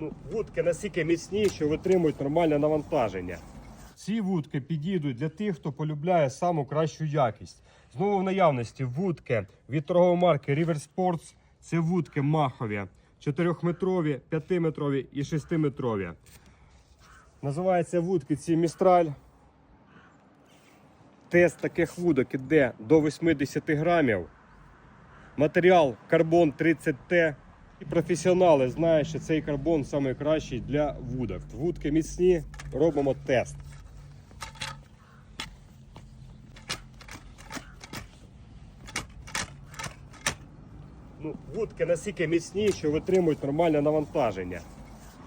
Ну, вудки настільки міцні, що витримують нормальне навантаження. Ці вудки підійдуть для тих, хто полюбляє саму кращу якість. Знову в наявності вудки від торгової марки River Sports. Це вудки махові, 4-метрові, 5-метрові і 6-метрові. Називаються вудки ці Містраль. Тест таких вудок іде до 80 грамів. Матеріал карбон 30Т. І професіонали знають, що цей карбон найкращий для вудок. Вудки міцні, робимо тест. Ну, вудки настільки міцні, що витримують нормальне навантаження.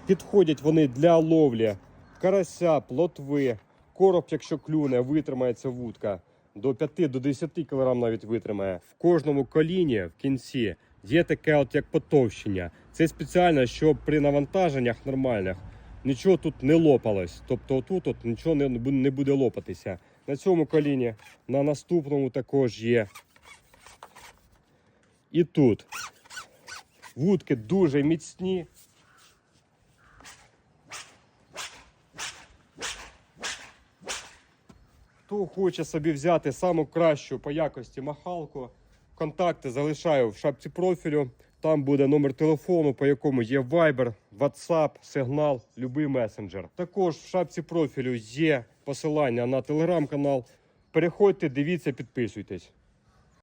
Підходять вони для ловлі карася, плотви, короб, якщо клюне, витримається вудка. До 5 до 10 кг навіть витримає. В кожному коліні в кінці є таке, от як потовщення. Це спеціально, щоб при навантаженнях нормальних нічого тут не лопалось. Тобто отут от нічого не, буде лопатися. На цьому коліні, на наступному також є. І тут. Вудки дуже міцні. Хто хоче собі взяти саму кращу по якості махалку, контакти залишаю в шапці профілю. Там буде номер телефону, по якому є Viber, WhatsApp, сигнал, любий месенджер. Також в шапці профілю є посилання на телеграм-канал. Переходьте, дивіться, підписуйтесь.